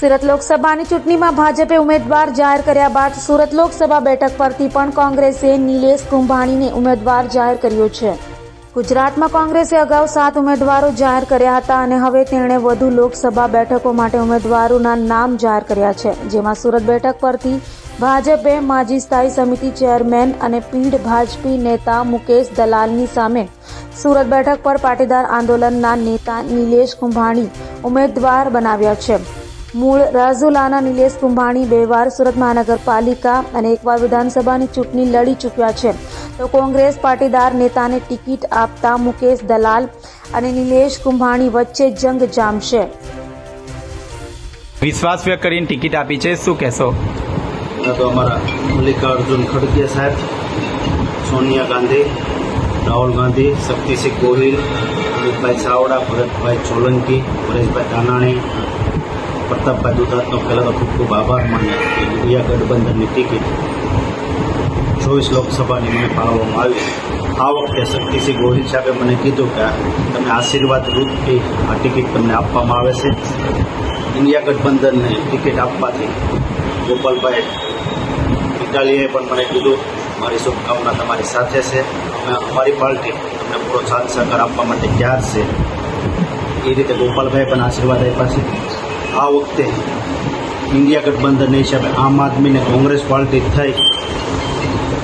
સુરત લોકસભાની ચૂંટણીમાં ભાજપે ઉમેદવાર જાહેર કર્યા બાદ સુરત લોકસભા બેઠક પરથી પણ કોંગ્રેસે નિલેશ કુંભાણીને ઉમેદવાર જાહેર કર્યો છે. ગુજરાતમાં કોંગ્રેસે અગાઉ સાત ઉમેદવારો જાહેર કર્યા હતા અને હવે તેણે વધુ લોકસભા બેઠકો માટે ઉમેદવારોના નામ જાહેર કર્યા છે. જેમાં સુરત બેઠક પરથી ભાજપે માજી સ્થાયી સમિતિ ચેરમેન અને પીઢ ભાજપી નેતા મુકેશ દલાલની સામે સુરત બેઠક પર પાટીદાર આંદોલનના નેતા નિલેશ કુંભાણી ઉમેદવાર બનાવ્યા છે. મૂળ રાજુલાના નિલેશ કુંભાણી બે વાર સુરત મહાનગરપાલિકા અને એકવાર વિધાનસભાની ચૂંટણી લડી ચૂક્યા છે. તો કોંગ્રેસ પાટીદાર નેતાને ટિકિટ આપતા મુકેશ દલાલ અને નિલેશ કુંભાણી વચ્ચે જંગ જામશે. વિશ્વાસ વ્યક્ત કરીને ટિકિટ આપી છે. શું કહેશો? તો અમારા મલ્લિકાર્જુન ખડગે સાહેબ સોનિયા ગાંધી રાહુલ ગાંધી શક્તિસિંહ ગોહિલ અમિતભાઈ ચાવડા ભરતભાઈ સોલંકી પરેશભાઈ દાનાણી પ્રતાપભાઈ દુધાતનો પહેલાં તો ખૂબ ખૂબ આભાર માન્ય કે ઇન્ડિયા ગઠબંધનની ટિકિટ ચોવીસ લોકસભાની મને ફાળવવામાં આવી. આ વખતે શક્તિસિંહ ગોહિલ સાહેબે મને કીધું કે તમે આશીર્વાદ રૂપથી આ ટિકિટ તમને આપવામાં આવે છે. ઇન્ડિયા ગઠબંધનને ટિકિટ આપવાથી ગોપાલભાઈ ઇટાલીએ પણ મને કીધું, મારી શુભકામના તમારી સાથે છે. અમે અમારી પાર્ટી તમને પૂરો સાથ સહકાર આપવા માટે તૈયાર છે. એ રીતે ગોપાલભાઈ પણ આશીર્વાદ આપ્યા છે. આ વખતે ઇન્ડિયા ગઠબંધન હિસાબે આમ આદમીને કોંગ્રેસ પાર્ટી થઈ.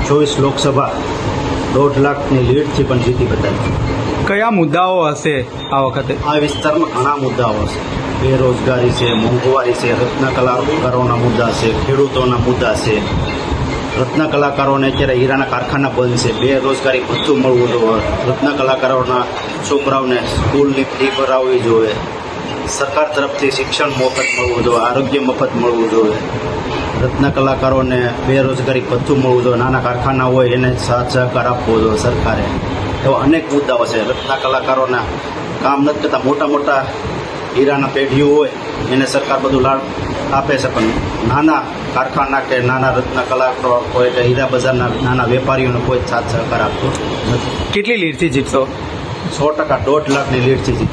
ચોવીસ લોકસભા દોઢ લાખની લીડથી પણ જીતી બતાવી. કયા મુદ્દાઓ હશે આ વખતે? આ વિસ્તારમાં ઘણા મુદ્દાઓ હશે. બેરોજગારી છે મોંઘવારી છે રત્ન કલાકારોના મુદ્દા છે ખેડૂતોના મુદ્દા છે. રત્ન કલાકારોને અત્યારે હીરાના કારખાના બંધ છે. બેરોજગારી ભથ્થું મળવું જોઈએ. રત્ન કલાકારોના છોકરાઓને સ્કૂલની ફી ભરાવવી જોઈએ. સરકાર તરફથી શિક્ષણ મફત મળવું જોઈએ આરોગ્ય મફત મળવું જોઈએ. રત્ન કલાકારોને બેરોજગારી ભથ્થું મળવું જોઈએ નાના કારખાના હોય એને સાથ સહકાર આપવો જોઈએ સરકારે. એવા અનેક મુદ્દાઓ છે. રત્ન કલાકારોના કામ નથી કરતા. મોટા મોટા હીરાના પેઢીઓ હોય એને સરકાર બધું લાભ આપે છે. પણ નાના કારખાના કે નાના રત્ન કલાકારો હોય કે હીરા બજારના નાના વેપારીઓને કોઈ સાથ સહકાર આપતો નથી. કેટલી લીડથી જીતશો? સો ટકા દોઢ લાખની લીડથી જીત.